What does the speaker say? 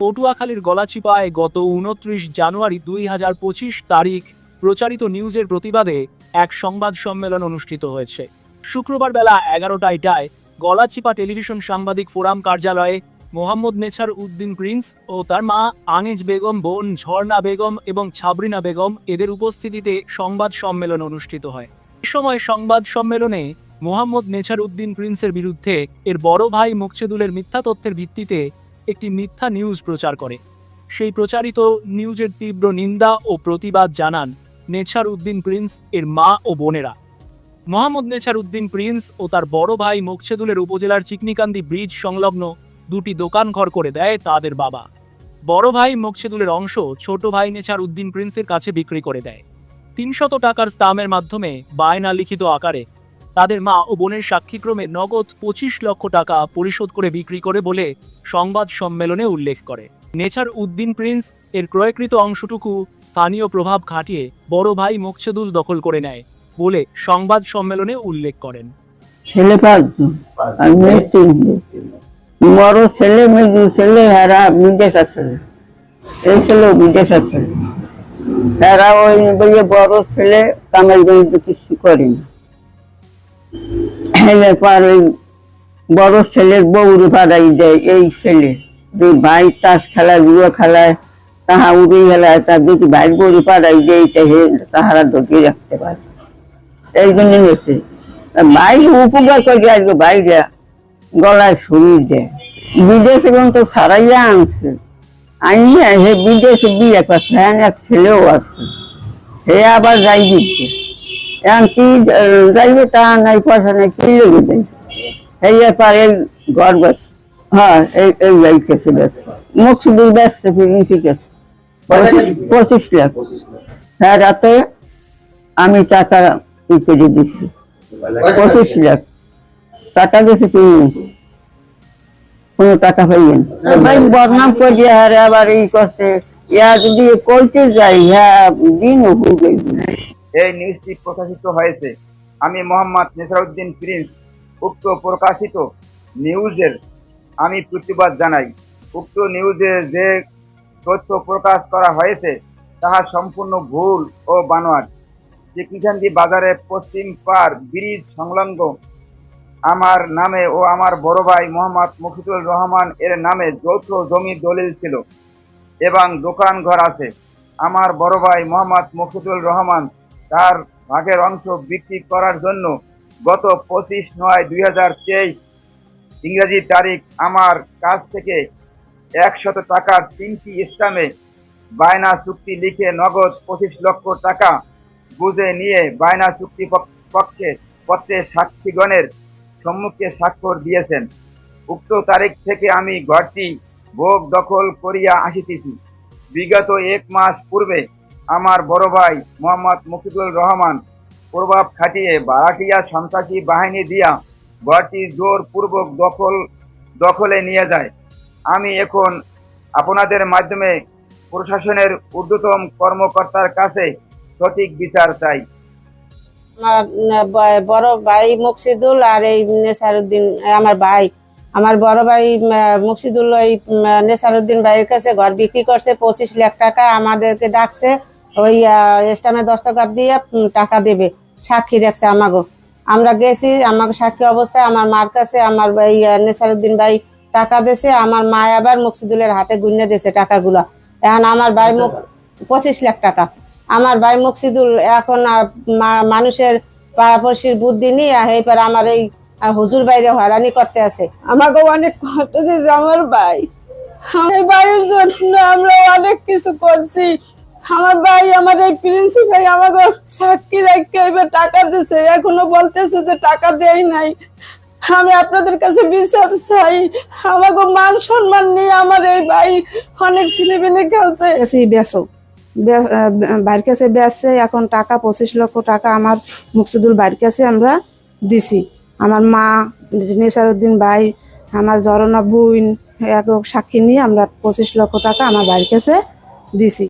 পটুয়াখালীর গলাচিপায় গত উনত্রিশ জানুয়ারি দুই হাজার পঁচিশ তারিখ প্রচারিত নিউজের প্রতিবাদে এক সংবাদ সম্মেলন অনুষ্ঠিত হয়েছে। শুক্রবার বেলা এগারোটায় গলাচিপা টেলিভিশন সাংবাদিক ফোরাম কার্যালয়ে মোহাম্মদ নেছার উদ্দিন প্রিন্স ও তার মা আঙেজ বেগম, বোন ঝর্ণা বেগম এবং ছাবরিনা বেগম এদের উপস্থিতিতে সংবাদ সম্মেলন অনুষ্ঠিত হয়। এ সময় সংবাদ সম্মেলনে মোহাম্মদ নেছার উদ্দিন প্রিন্সের বিরুদ্ধে এর বড় ভাই মুকছেদুলের মিথ্যা তথ্যের ভিত্তিতে একটি মিথ্যা নিউজ প্রচার করে। সেই প্রচারিত নিউজের তীব্র নিন্দা ও প্রতিবাদ জানান নেছার উদ্দিন প্রিন্স এর মা ও বোনেরা। মোহাম্মদ নেছার উদ্দিন প্রিন্স ও তার বড় ভাই মোকছেদুলের উপজেলার চিকনিকান্দি ব্রিজ সংলগ্ন দুটি দোকান ঘর করে দেয় তাদের বাবা। বড় ভাই মোকছেদুলের অংশ ছোট ভাই নেছার উদ্দিন প্রিন্সের কাছে বিক্রি করে দেয়। তিনশত টাকার স্তামের মাধ্যমে বায়না লিখিত আকারে তাদের মা ও বোনের সাক্ষীক্রমে নগদ পঁচিশ লক্ষ টাকা পরিশোধ করে বিক্রি করে বলে সংবাদ সম্মেলনে উল্লেখ করে। নেচার উদ্দিন প্রিন্স এর ক্রয়কৃত অংশটুকু স্থানীয় প্রভাব খাটিয়ে বড় ভাই মোকছেদুল দখল করে নেয় বলে সংবাদ সম্মেলনে উল্লেখ করেন। ছেলে পাঁচজন আর মেয়ে ছেলে ছেলে ছেলে ছেলে এরপর ওই বড় ছেলের বউরে পাড়াই দেয়, এই ছেলে। যে ভাই তাস খেলায় জুয়া খেলায়, তাহা উড়ে খেলায় তা দেখি ভাই বউরে পাড়াই দেয় হে তাহারা ঢুকিয়ে রাখতে পারে। এই জন্য নিয়েছে। বাইরে উপকার করে আজকে বাইরে গলায় শরীর দেয়। বিদেশ বিদেশে কিন্তু সারাইয়া আনছে। আনিয়ে হে বিদেশে বিয়ে করছে হ্যাঁ এক ছেলেও আছে। হে আবার যাই দিচ্ছে। এখন কি আহ, যাইবে তা নাই পয়সা নাই কি লেগে এই এই ঘর বেশ হ্যাঁ এই এই যাইতেছে বেশ মুখসুদুর বেসছে ফিরিং ঠিক আছে পঁচিশ লাখ। হ্যাঁ রাতে আমি টাকা ই করে দিছি। পঁচিশ লাখ। টাকা দিয়েছে কি? কোনো টাকা পাইয়েন ভাই। বদনাম করে আর আবার ই করছে। ইয়া যদি কইতে যাই হ্যাঁ দিন হুবে এই নিউজটি প্রকাশিত হয়েছে। আমি মোহাম্মদ নেসারউদ্দিন প্রিন্স, উক্ত প্রকাশিত নিউজের আমি প্রতিবাদ জানাই। উক্ত নিউজে যে তথ্য প্রকাশ করা হয়েছে, তাহা সম্পূর্ণ ভুল ও বানোয়াট। চিকনিখান্দি বাজারে পশ্চিম পার ব্রিজ সংলগ্ন আমার নামে ও আমার বড় ভাই মোহাম্মদ মুফিদুল রহমান এর নামে যৌথ জমি দলিল ছিল এবং দোকান ঘর আছে। আমার বড় ভাই মোহাম্মদ মুফিদুল রহমান তার ভাগের অংশ বিক্রি করার জন্য গত পঁচিশ নয় দুই হাজার তেইশ ইংরেজি তারিখ আমার কাছ থেকে একশত টাকার তিনটি স্টামে বায়না চুক্তি লিখে নগদ পঁচিশ লক্ষ টাকা বুঝে নিয়ে বায়না চুক্তি পক্ষে পত্রে সাক্ষীগণের সম্মুখে স্বাক্ষর দিয়েছেন। উক্ত তারিখ থেকে আমি ঘরটি ভোগ দখল করিয়া আসিতেছি। বিগত এক মাস পূর্বে আমার বড় ভাই মোহাম্মদ মুফিদুল রহমান প্রভাব খাটিয়ে বারাটিয়া সন্ত্রাসী বাহিনী দিয়া ঘরটি জোরপূর্বক দখল, দখলে নিয়ে যায়। আমি এখন আপনাদের মাধ্যমে প্রশাসনের ঊর্ধ্বতম কর্মকর্তার কাছে সঠিক বিচার চাই। বড় ভাই মুকসিদুল আর এই নেসারুদ্দিন, আমার ভাই। আমার বড় ভাই মুকসিদুল ওই নেসারুদ্দিন ভাইয়ের কাছে ঘর বিক্রি করছে, পঁচিশ লাখ টাকা আমাদেরকে ডাকছে। ওই স্টামে দস্তকাত দিয়ে টাকা দেবে, সাক্ষী রাখছে আমাগো। আমরা গেছি আমাকে সাক্ষী অবস্থায় আমার মার কাছে, আমার ভাই নেসারুদ্দিন ভাই টাকা দিয়েছে, আমার মা আবার মুকসিদুলের হাতে গুনে দিয়েছে টাকাগুলা। এখন আমার ভাই মুখ পঁচিশ লাখ টাকা। আমার ভাই মুকসিদুল এখন মানুষের পাড়াপড়শির বুদ্ধি নিয়ে এই এইবার আমার এই হুজুর বাইরে হয়রানি করতে আছে। আমাকে অনেক কষ্ট দিয়েছে আমার ভাই। আমার ভাইয়ের জন্য আমরা অনেক কিছু করছি। আমার ভাই, আমার এই প্রিন্সি ভাই আমাকে সাক্ষী রেখে এবার টাকা দিছে। এখনও বলতেছে যে টাকা দেয় নাই। আমি আপনাদের কাছে বিচার চাই। আমাকে মান সম্মান নিয়ে আমার এই ভাই অনেক ছেলেমেয়ে খেলছে। কাছে বেসো বাড়ির কাছে বেসছে এখন টাকা, পঁচিশ লক্ষ টাকা আমার মুকসুদুল বাড়ির কাছে আমরা দিছি। আমার মা, নেসারুদ্দিন ভাই, আমার জরনা বোন, এক সাক্ষী নিয়ে আমরা পঁচিশ লক্ষ টাকা আমার বাড়ির কাছে দিছি।